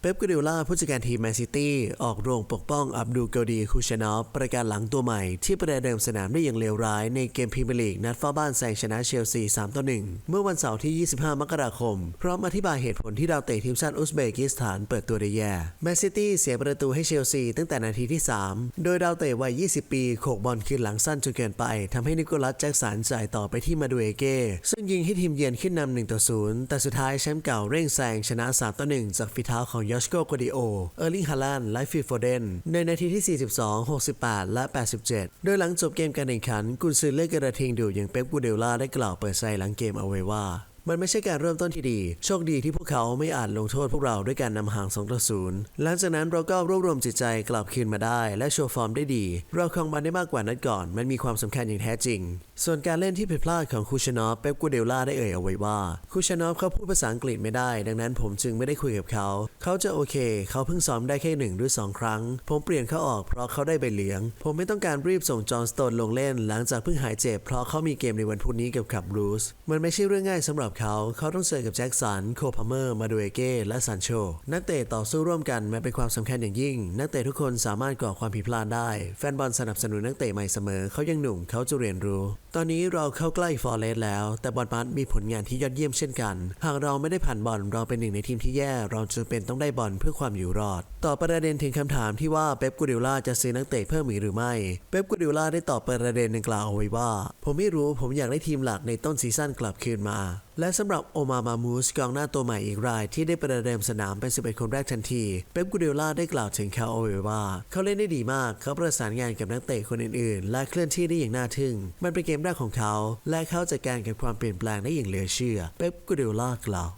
เป๊ปกัวเดล่าผู้จัดการทีมแมนซิตี้ออกโรงปกป้องอับดูลเกลดีคูชานอฟประการหลังตัวใหม่ ที่ประเดิมสนามได้อย่างเลวร้ายในเกมพรีเมียร์ลีกนัดเฝ้าบ้านแซงชนะเชลซี 3 ต่อ 1 เมื่อวันเสาร์ที่ 25 มกราคม พร้อมอธิบายเหตุผลที่ดาวเตะทีมชาติอุซเบกิสถานเปิดตัวได้แย่แมนซิตี้เสียประตูให้เชลซีตั้งแต่นาทีที่ 3 โดยดาวเตะวัย 20 ปีโขกบอลคืนหลังสั้นจนเกินไปทำให้นิโคลัสแจ็คสันจ่ายต่อไปที่มาดูเอเก้ซึ่งยิงให้ทีมเยือนขึ้นนำ1ต่อ0แต่สุดท้ายแชมป์เก่าเร่งแซงชนะ 3 ต่อ 1 จากฝีเท้าของยอชโกโกดิโอ เออร์ลิงฮาลันและฟิลโฟเดน ในนาทีที่ 42 68 และ 87 โดยหลังจบเกมการแข่งขัน กุนซือเลือกกระทิงดูอย่างเป๊ปกูเดล่าได้กล่าวเปิดใจหลังเกมเอาไว้ว่า มันไม่ใช่การเริ่มต้นที่ดี โชคดีที่พวกเขาไม่อาจลงโทษพวกเราด้วยการนำห่าง2ต่อ0หลังจากนั้นเราก็รวบรวมจิตใจกลับคืนมาได้ และโชว์ฟอร์มได้ดี เราครองบอลได้มากกว่านัดก่อน มันมีความสำคัญอย่างแท้จริง ส่วนการเล่นที่ผิดพลาดของคูชนอฟเป๊ปกูเดล่าได้เอ่ยเอาไว้ว่าคูชนอฟเขาพูดภาษาอังกฤษไม่ได้ ดังนั้นผมจึงไม่ได้คุยกับเขา เขาจะโอเค เขาเพิ่งซ้อมได้แค่หนึ่งหรือสองครั้ง ผมเปลี่ยนเขาออกเพราะเขาได้ใบเหลือง ผมไม่ต้องการรีบส่งจอห์นสโตนลงเล่น หลังจากเพิ่งหายเจ็บเพราะเขามีเกมในวันพุธนี้กับขับรูสมันไม่ใช่เรื่องง่ายสำหรับเขา เขาต้องเจอกับแจ็คสัน โคพาเมอร์ มาดูเอเก้ และซันโช นักเตะต่อสู้ร่วมกันแม้เป็นความสำคัญอย่างยิ่ง นักเตะทุกคนสามารถก่อความผิดพลาดได้ แฟนบอลสนับสนุนนักเตะใหม่เสมอ เขายังหนุ่ม เขาจะเรียนรู้ ตอนนี้เราเข้าใกล้ฟอร์เรสต์แล้ว แต่บอลมัดมีผลงานที่ยอดเยี่ยมเช่นกัน หากเราไม่ได้ผ่านบอลเราเป็นหนึ่งในทีมที่แย่ เราจะเป็นต้องได้บอลเพื่อความอยู่รอด ต่อประเด็นถึงคำถามที่ว่าเป๊ปกูดิล่าจะซื้อนักเตะเพิ่มอีกหรือไม่ เป๊ปกูดิล่าได้ตอบประเด็นดังกล่าวเอาไว้ว่า ผมไม่รู้ผมอยากได้ทีมหลักในต้นซีซั่นกลับคืนมาและสำหรับโอมามามูสกองหน้าตัวใหม่อีกรายที่ได้ประเดิมสนามเป็น 11 คนแรกทันที เป๊ปกูเดล่าได้กล่าวถึงเขาเอาไว้ว่า เขาเล่นได้ดีมาก เขาประสานงานกับนักเตะคนอื่นๆ และเคลื่อนที่ได้อย่างน่าทึ่ง มันเป็นเกมแรกของเขา และเขาจัดการกับความเปลี่ยนแปลงได้อย่างเหลือเชื่อ เป๊ปกูเดล่ากล่าว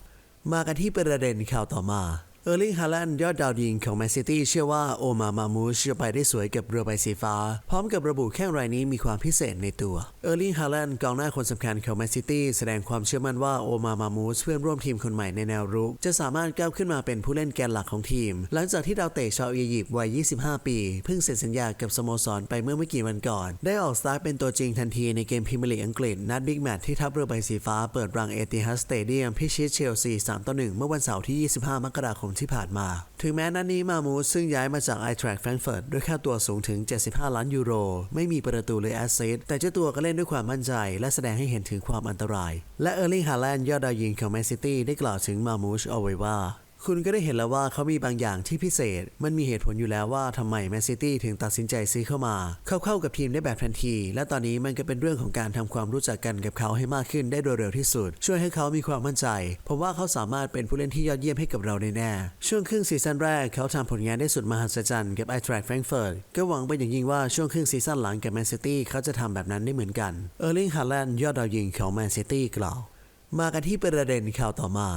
มากันที่ประเด็นข่าวต่อมา ออร์ลิงฮาแลันยอดดาวยิงของแมนซิตี้เชื่อว่าโอมามามูชจะไปได้สวยกับเรือใบสีฟ้า พร้อมกับระบุแข้งรายนี้มีความพิเศษในตัวเออร์ลิงฮาแลันกองหน้าคนสำคัญของแมนซิตี้แสดงความเชื่อมั่นว่าโอมามามูชเพื่อนร่วมทีมคนใหม่ในแนวรุก จะสามารถก้าวขึ้นมาเป็นผู้เล่นแกนหลักของทีม หลังจากที่ดาวเตะชาวอียิปต์วัย 25 ปี เพิ่งเซ็นสัญญากับสโมสรไปเมื่อไม่กี่วันก่อน ได้ออกสตาร์ทเป็นตัวจริงทันทีในเกมพรีเมียร์ลีกอังกฤษนัดบิ๊กแมตช์ที่ทัพเรือใบสีฟ้าเปิดรังเอติฮัดสเตเดียมพิชิตเชลซี3ต่อ1เมื่อวันเสาร์ที่ 25 มกราคมที่ผ่านมา ถึงแม้นัดนี้มามูสซึ่งย้ายมาจากไอทรัคแฟรงเฟิร์ตด้วยค่าตัวสูงถึง 75 ล้านยูโร ไม่มีประตูเลยแอสซิสต์แต่เจ้าตัวก็เล่นด้วยความมั่นใจ และแสดงให้เห็นถึงความอันตราย และเออร์ลิงฮาแลนด์ยอดดาวยิงของแมนซิตี้ได้กล่าวถึงมามูชเอาไว้ว่า คุณก็ได้เห็นแล้วว่าเขามีบางอย่างที่พิเศษ มันมีเหตุผลอยู่แล้วว่าทำไมแมนซิตี้ถึงตัดสินใจซื้อเข้ามา เข้าเข้ากับทีมได้แบบทันที และตอนนี้มันก็เป็นเรื่องของการทำความรู้จักกันกับเขาให้มากขึ้นได้โดยเร็วที่สุด ช่วยให้เขามีความมั่นใจ ผมว่าเขาสามารถเป็นผู้เล่นที่ยอดเยี่ยมให้กับเราแน่ๆช่วงครึ่งซีซั่นแรกเขาทำผลงานได้สุดมหัศจรรย์กับไอทรัคแฟรงเฟิร์ตก็หวังเป็นอย่างยิ่งว่าช่วงครึ่งซีซั่นหลังกับแมนซิตี้เขาจะทำแบบนั้นได้เหมือนกันเออร์ลิงฮาแลนด์ยอดดาวยิงของแมนซิตี้กล่าวมากันที่ประเด็นข่าวต่อมา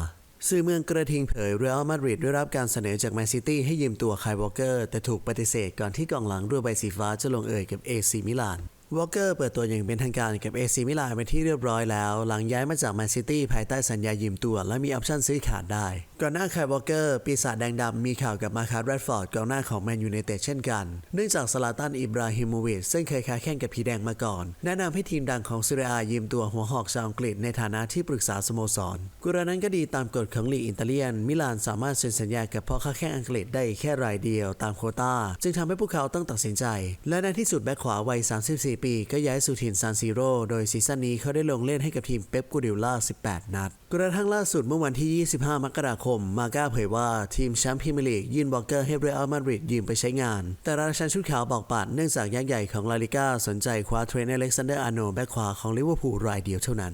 สื่อเมืองกระทิงเผยเรอัลมาดริดได้รับการเสนอจากแมนซิตี้ให้ยืมตัวไคลวอลเกอร์ แต่ถูกปฏิเสธก่อนที่กองหลังเรือใบสีฟ้าจะลงเอยกับเอซีมิลาน วอลเกอร์เปิดตัวอย่างเป็นทางการกับเอซีมิลานเป็นที่เรียบร้อยแล้ว หลังย้ายมาจากแมนซิตี้ภายใต้สัญญายืมตัว และมีออปชั่นซื้อขาดได้ ก่อนหน้าไคลวอลเกอร์ปีศาจแดงดำมีข่าวกับมาคาร์แรดฟอร์ดกองหน้าของแมนยูไนเต็ดเช่นกัน เนื่องจากสลาตันอิบราฮิโมวิชซึ่งเคยค้าแข่งกับผีแดงมาก่อน แนะนำให้ทีมดังของซีเรียยืมตัวหัวหอกชาวอังกฤษในฐานะที่ปรึกษาสโมสรกรณีนั้นก็ดีตามกฎของลีกอิตาเลียน มิลานสามารถเซ็นสัญญากับพ่อค้าแข่งอังกฤษได้แค่รายเดียวตามโควตาจึงทำให้พวกเขาต้องตัดสินใจ และในที่สุดแบ็คขวาวัย 34ปี ก็ย้ายสู่ถิ่นซานซิโร่โดยซีซั่นนี้เขาได้ลงเล่นให้กับทีมเป๊ปกูดิโอล่า 18 นัด กระทั่งล่าสุดเมื่อวันที่ 25 มกราคม มาก้าเผยว่าทีมแชมป์พรีเมียร์ลีกยื่นบอกเกอร์ให้เรอัลมาดริดยืมไปใช้งาน แต่ราชันชุดขาวบอกปัดเนื่องจากยักษ์ใหญ่ของลาลิก้าสนใจคว้าเทรนเนอร์เล็กซานเดอร์อาร์โนแบ็คขวาของลิเวอร์พูลรายเดียวเท่านั้น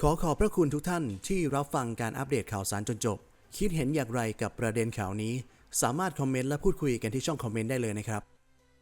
ขอขอบพระคุณทุกท่านที่รับฟังการอัปเดตข่าวสารจนจบ คิดเห็นอย่างไรกับประเด็นข่าวนี้ สามารถคอมเมนต์และพูดคุยกันที่ช่องคอมเมนต์ได้เลยนะครับ